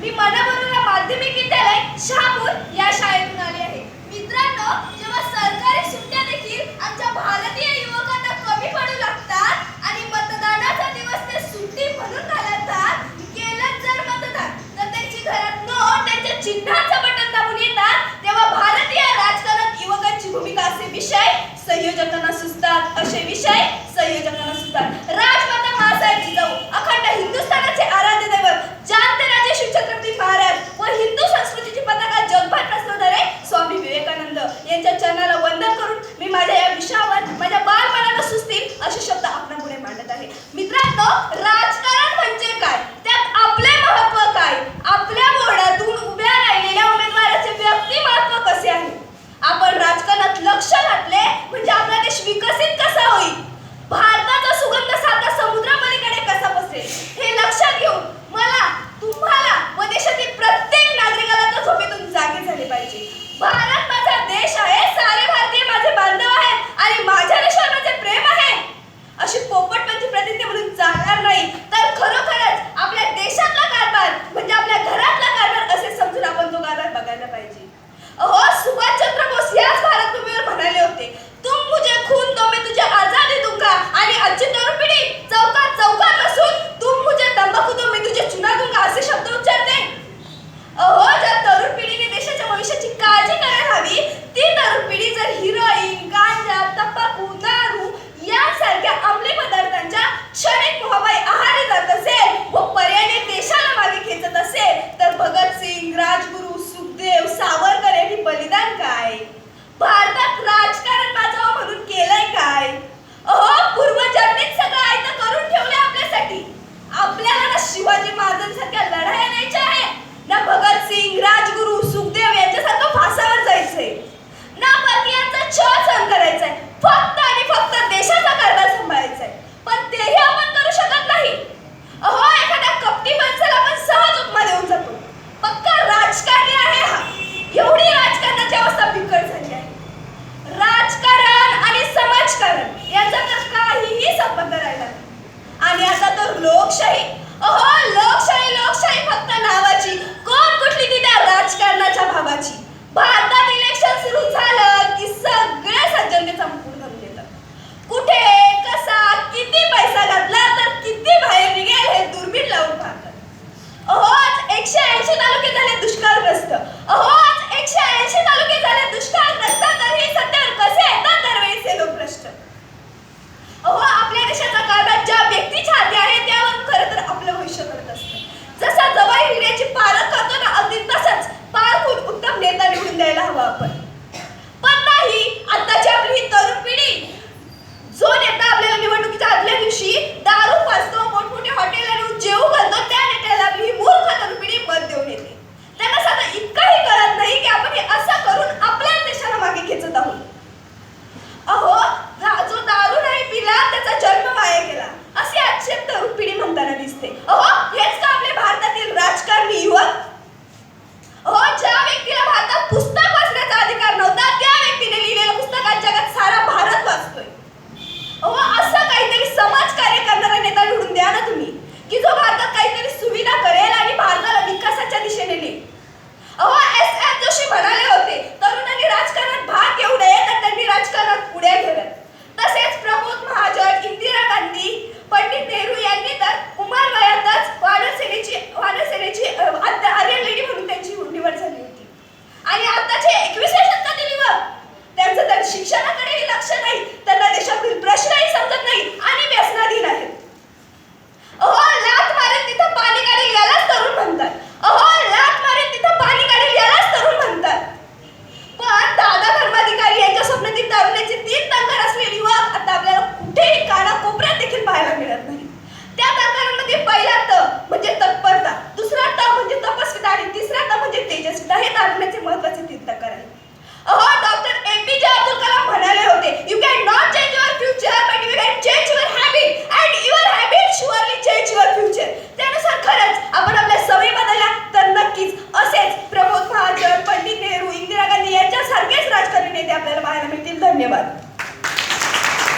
मी मनभरूला माध्यमिक विद्यालय शहापूर या शाळेतून आले आहे. मित्रांनो जेव्हा सरकारी सुट्ट्या देखील आमच्या भारतीय युवकांना कमी पडू लागतात आणि मतदानाचा दिवस ते सुट्टी म्हणून घालवतात केलं जर मतदान तर त्यांची घरात नोट त्यांच्या चिन्हाचं बटन दाबून येतात. तेव्हा भारतीय राजकारणात युवकांची भूमिका असे विषय संयोजकांना सुचतात. असे विषय संयोजकांना सुचतात. लोकशाही? अहो लोकशाही लोकशाही फक्त नावाची. कोण कुठली ती त्या राजकारणाच्या भावाची? भारतात इलेक्शन सुरू झालं की सगळे सज्जनतेचा मुकुट घालून येतात कुठे कसा किती पैसा घातला तर किती बाहेर निघेल हे दुर्मिळ लावून पाहतात. अहो एकशे ऐंशी तालुके झाले दुष्काळग्रस्त. अहो एकशे ऐंशी तालुके झाले दुष्काळग्रस्त तर हे सत्यावर कसे येतात दरवेळेस हे लोक प्रश्न अहो आपल्या देशाचा படல்